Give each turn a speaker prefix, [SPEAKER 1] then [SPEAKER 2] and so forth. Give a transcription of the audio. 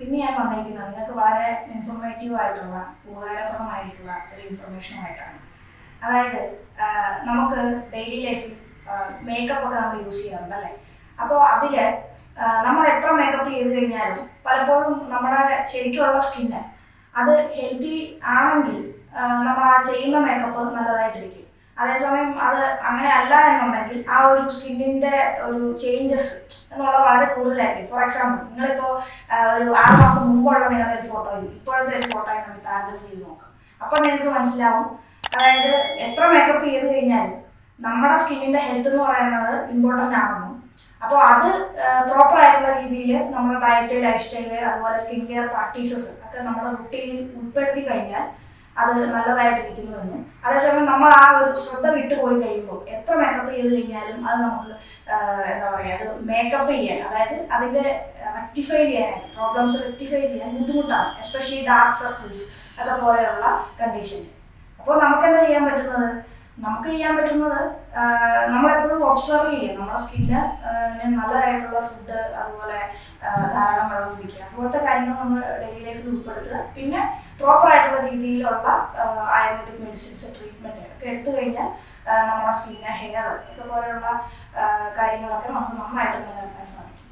[SPEAKER 1] ഇന്ന് ഞാൻ വന്നിരിക്കുന്നത് നിങ്ങൾക്ക് വളരെ ഇൻഫോർമേറ്റീവ് ആയിട്ടുള്ള ഉപകാരപ്രദമായിട്ടുള്ള ഒരു ഇൻഫർമേഷനുമായിട്ടാണ് അതായത് നമുക്ക് ഡെയിലി ലൈഫിൽ മേക്കപ്പ് ഒക്കെ നമ്മൾ യൂസ് ചെയ്യാറുണ്ട് അല്ലേ? അപ്പോൾ അതിൽ നമ്മൾ എത്ര മേക്കപ്പ് ചെയ്ത് കഴിഞ്ഞാലും പലപ്പോഴും നമ്മുടെ ശരിക്കുള്ള സ്കിന്ന് അത് ഹെൽത്തി ആണെങ്കിൽ നമ്മൾ ആ ചെയ്യുന്ന മേക്കപ്പ് നല്ലതായിട്ടിരിക്കും. അതേസമയം അത് അങ്ങനെ അല്ല എന്നുണ്ടെങ്കിൽ ആ ഒരു സ്കിന്നിന്റെ ഒരു ചേഞ്ചസ് എന്നുള്ളത് വളരെ കൂടുതലായിരിക്കും. ഫോർ എക്സാമ്പിൾ നിങ്ങളിപ്പോൾ ഒരു ആറ് മാസം മുമ്പുള്ള നിങ്ങളുടെ ഒരു ഫോട്ടോയും ഇപ്പോഴത്തെ ഒരു ഫോട്ടോയും നമ്മൾ താരതമ്യം ചെയ്ത് നോക്കാം. അപ്പോൾ നിങ്ങൾക്ക് മനസ്സിലാവും അതായത് എത്ര മേക്കപ്പ് ചെയ്ത് കഴിഞ്ഞാലും നമ്മുടെ സ്കിന്നിന്റെ ഹെൽത്ത് എന്ന് പറയുന്നത് ഇമ്പോർട്ടന്റ് ആണെന്നും അപ്പോൾ അത് പ്രോപ്പർ ആയിട്ടുള്ള രീതിയിൽ നമ്മുടെ ഡയറ്റ് ലൈഫ് സ്റ്റൈൽ അതുപോലെ സ്കിൻ കെയർ പ്രാക്ടീസസ് ഒക്കെ നമ്മുടെ റുട്ടീനിൽ ഉൾപ്പെടുത്തി കഴിഞ്ഞാൽ അത് നല്ലതായിട്ടിരിക്കുന്നുവെന്നും. അതേസമയം നമ്മൾ ആ ഒരു ശ്രദ്ധ വിട്ടു പോയി കഴിയുമ്പോൾ എത്ര മേക്കപ്പ് ചെയ്ത് കഴിഞ്ഞാലും അത് നമുക്ക് എന്താ പറയുക അത് മേക്കപ്പ് ചെയ്യാൻ അതായത് അതിന്റെ റെക്ടിഫൈ ചെയ്യാനായിട്ട് പ്രോബ്ലംസ് റെക്ടിഫൈ ചെയ്യാൻ ബുദ്ധിമുട്ടാണ് എസ്പെഷ്യലി ഡാർക്ക് സർക്കിൾസ് ഒക്കെ പോലെയുള്ള കണ്ടീഷനിൽ അപ്പോൾ നമുക്ക് എന്താ ചെയ്യാൻ പറ്റുന്നത്? നമുക്ക് ചെയ്യാൻ പറ്റുന്നത് നമ്മളെപ്പോഴും ഒബ്സർവ് ചെയ്യുക. നമ്മുടെ സ്കിന്ന് നല്ലതായിട്ടുള്ള ഫുഡ് അതുപോലെ ധാരാളം വെള്ളം കുടിക്കുക. അതുപോലത്തെ കാര്യങ്ങൾ നമ്മൾ ഡെയിലി ലൈഫിൽ ഉൾപ്പെടുത്തുക. പിന്നെ പ്രോപ്പർ ആയിട്ടുള്ള രീതിയിലുള്ള ആയുർവേദിക് മെഡിസിൻസ് ട്രീറ്റ്മെന്റ് ഒക്കെ എടുത്തു കഴിഞ്ഞാൽ നമ്മുടെ സ്കിന്ന് ഹെയർ ഒക്കെ പോലെയുള്ള ആ, കാര്യങ്ങളൊക്കെ നമുക്ക് നന്നായിട്ട് നിലനിർത്താൻ സാധിക്കും.